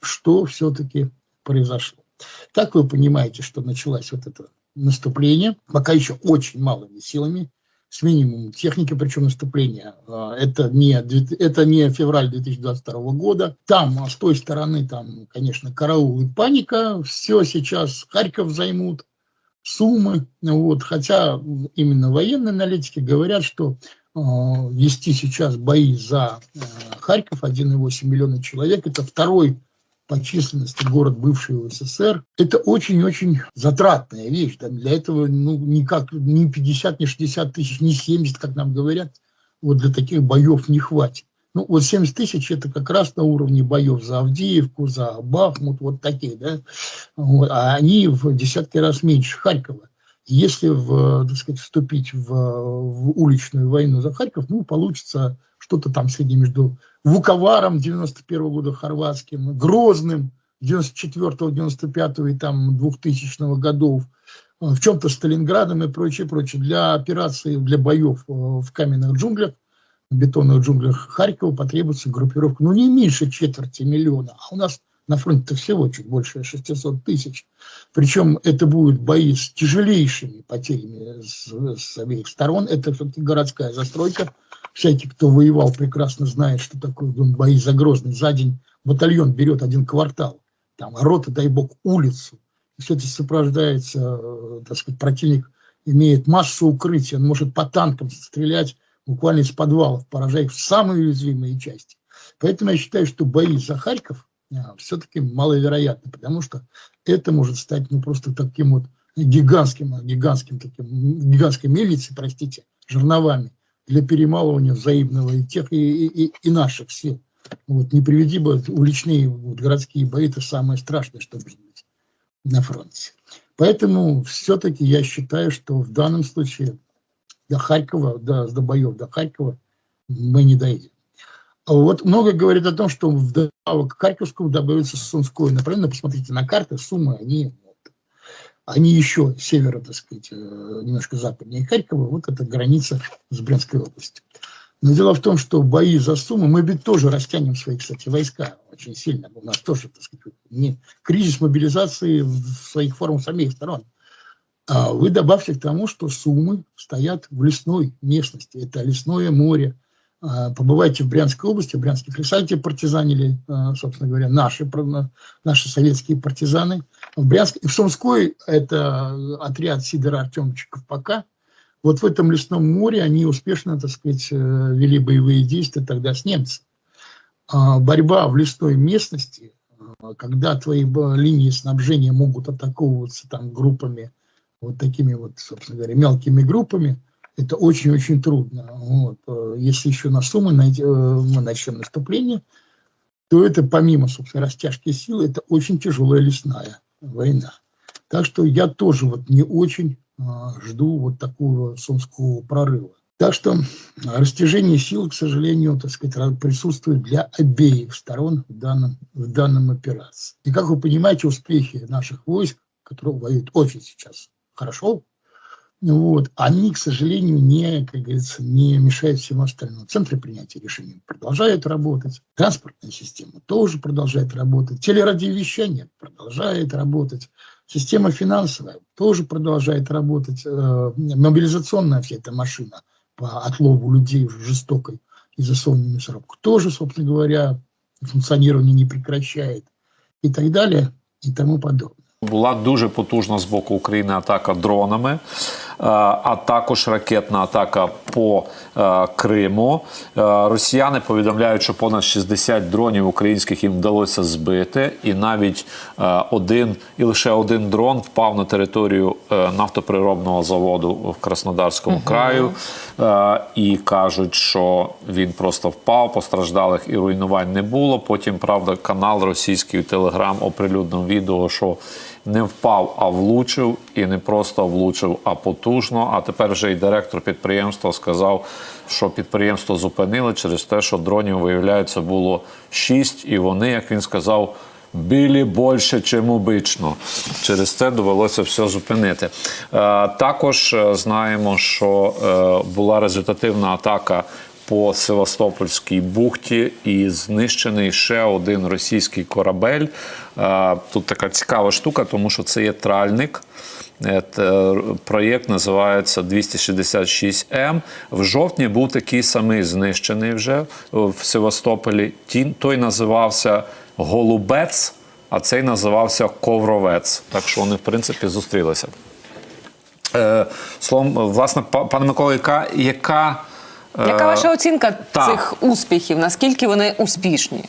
что все-таки произошло. Так вы понимаете, что началось вот это наступление, пока еще очень малыми силами, с минимумом техники, причем наступление. А, это не, это не февраль 2022 года. Там, а с той стороны, там, конечно, караул и паника. Все сейчас Харьков займут, Суммы. Вот. Хотя именно военные аналитики говорят, что э, вести сейчас бои за э, Харьков 1,8 миллиона человек – это второй по численности город бывшего СССР, это очень-очень затратная вещь. Для этого ну, никак ни 50, ни 60 тысяч, ни 70, как нам говорят, вот для таких боев не хватит. Ну, вот 70 тысяч – это как раз на уровне боев за Авдеевку, за Бахмут, вот такие, да. Вот. А они в десятки раз меньше Харькова. Если в, так сказать, вступить в, в уличную войну за Харьков, ну, получится что-то там среди между Вуковаром 91 -го года хорватским, Грозным 94-95 и там 2000 годов, э, в чем-то Сталинградом и прочее, прочее. Для операции, для боев э, в каменных джунглях, в бетонных джунглях Харькова потребуется группировка, ну, не меньше четверти миллиона, а у нас на фронте всего чуть больше 600 тысяч. Причем это будут бои с тяжелейшими потерями с, с обеих сторон. Это все-таки городская застройка, всякий, кто воевал, прекрасно знает, что такое бои за Грозный. За день батальон берет один квартал, там, а рота, дай бог, улицу. И все это сопровождается, э, так сказать, противник имеет массу укрытия, он может по танкам стрелять буквально из подвалов, поражая их в самые уязвимые части. Поэтому я считаю, что бои за Харьков а, все-таки маловероятны, потому что это может стать ну, просто таким вот гигантским, гигантским таким, гигантской мельницей, простите, жерновами, для перемалывания взаимного и тех, и, и, и наших сил. Вот, не приведи бы уличные вот, городские бои, это самое страшное, что может быть на фронте. Поэтому все-таки я считаю, что в данном случае до Харькова, до, до боев до Харькова мы не доедем. А вот много говорит о том, что вдобавок к Харьковскому добавится Сумское направление. Посмотрите на карты, Сумы, они они еще севера, так сказать, э, немножко западнее Харькова, вот это граница с Брянской областью. Но дело в том, что бои за Сумы, мы ведь тоже растянем свои, кстати, войска очень сильно. У нас тоже, так сказать, не, кризис мобилизации в своих формах с обеих сторон. А вы добавьте к тому, что Сумы стоят в лесной местности. Это лесное море, а, побывайте в Брянской области, в Брянских лесах, где партизанили, а, собственно говоря, наши, наши советские партизаны. В Брянске, в Сумской это отряд Сидора Артемовича Ковпака. Вот в этом лесном море они успешно, так сказать, э, вели боевые действия тогда с немцами. А, борьба в лесной местности, когда твои линии снабжения могут атаковываться там группами, вот такими вот, собственно говоря, мелкими группами – это очень-очень трудно. Вот. Э, если еще на суммы э, мы начнем наступление, то это помимо, собственно, растяжки сил, это очень тяжелая лесная война. Так что я тоже вот не очень а, жду вот такого сумского прорыва. Так что растяжение сил, к сожалению, так сказать, присутствует для обеих сторон в данном, в данном операции. И как вы понимаете, успехи наших войск, которые воюют очень сейчас хорошо, вот, они, к сожалению, не, как говорится, не мешают всему остальному. Центры принятия решений продолжают работать, транспортная система тоже продолжает работать, телерадиовещание продолжает работать, система финансовая тоже продолжает работать, э, мобилизационная вся эта машина по отлову людей в жестокой и засованной мясорубку тоже, собственно говоря, функционирование не прекращает и так далее и тому подобное. Була дуже потужна з боку України атака дронами. Е, а також ракетна атака по е, Криму. Е, росіяни повідомляють, що понад 60 дронів українських їм вдалося збити, і навіть один і лише один дрон впав на територію нафтоприробного заводу в Краснодарському угу. краю. І кажуть, що він просто впав, постраждалих і руйнувань не було. Потім правда, канал російський Телеграм оприлюднив відео, що не впав, а влучив, і не просто влучив, а потужно. А тепер вже й директор підприємства сказав, що підприємство зупинили через те, що дронів виявляється було шість, і вони, як він сказав. Білі більше, чим обично. Через це довелося все зупинити. Е, також е, знаємо, що е, була результативна атака по Севастопольській бухті і знищений ще один російський корабель. Тут така цікава штука, тому що це є тральник. Е, Проєкт називається 266М. В жовтні був такий самий знищений вже в Севастополі. Той називався Голубець, а цей називався Ковровець. Так що вони, в принципі, зустрілися. Е, Словом, власне, пане Микола, яка, яка Яка ваша оцінка так. цих успіхів? Наскільки вони успішні?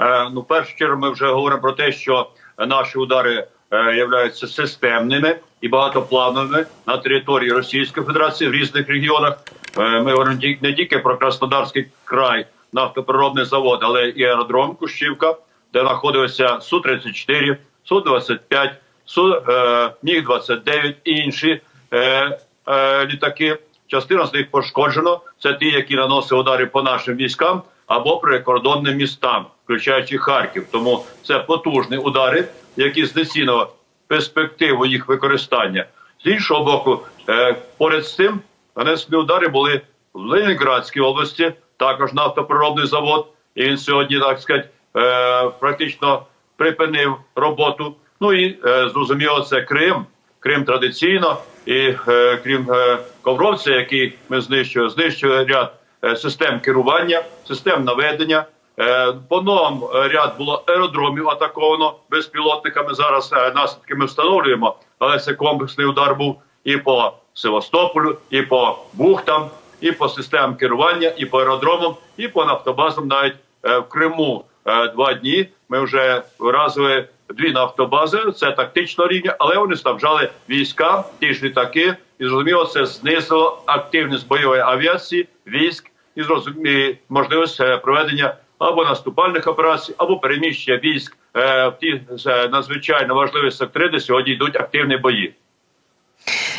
Е, Ну, першу чергу, ми вже говоримо про те, що наші удари е, являються системними і багатоплановими на території Російської Федерації в різних регіонах. Е, Ми говоримо не тільки про Краснодарський край, нафтоприробний завод, але і аеродром Кущівка, де знаходилися су 34 су 25 су е, міг 29 і інші е, е, літаки. Частина з них пошкоджено. Це ті, які наносили удари по нашим військам або прикордонним містам, включаючи Харків. Тому це потужні удари, які знецінили перспективу їх використання. З іншого боку, е, поряд з цим нанесені удари були в Ленінградській області, також нафтоприробний завод. І він сьогодні, так сказати, е, практично припинив роботу. Ну і е, зрозуміло, це Крим. Крим традиційно, і е, крім е, Ковровця, який ми знищуємо, знищує ряд е, систем керування, систем наведення. Е, по новим е, ряд було аеродромів атаковано безпілотниками. Зараз е, наслідки ми встановлюємо, але це комплексний удар був і по Севастополю, і по бухтам, і по системам керування, і по аеродромам, і по нафтобазам навіть е, в Криму е, два дні. Ми вже вразили дві нафтобази. Це тактичного рівня, але вони снабжали війська, ті ж літаки, і зрозуміло, це знизило активність бойової авіації, військ і зрозуміло можливість е, проведення або наступальних операцій, або переміщення військ е, в ті е, надзвичайно важливі сектори, де сьогодні йдуть активні бої.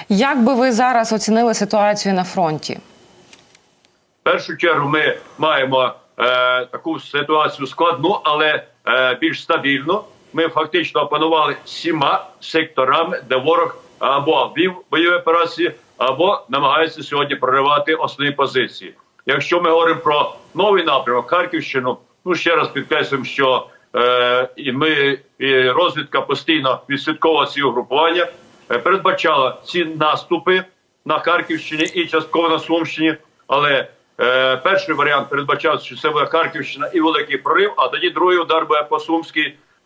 Як би ви зараз оцінили ситуацію на фронті? В першу чергу ми маємо е, таку ситуацію складну, але е, більш стабільну. Ми фактично опанували всіма секторами, де ворог або вів бойові операції, або намагається сьогодні проривати основні позиції. Якщо ми говоримо про новий напрямок Харківщину, ну ще раз підкреслюємо, що е, і ми і розвідка постійно відслідковувала ці угрупування, е, передбачала ці наступи на Харківщині і частково на Сумщині. Але е, перший варіант передбачав, що це буде Харківщина і великий прорив. А тоді другий удар буде по Сумській,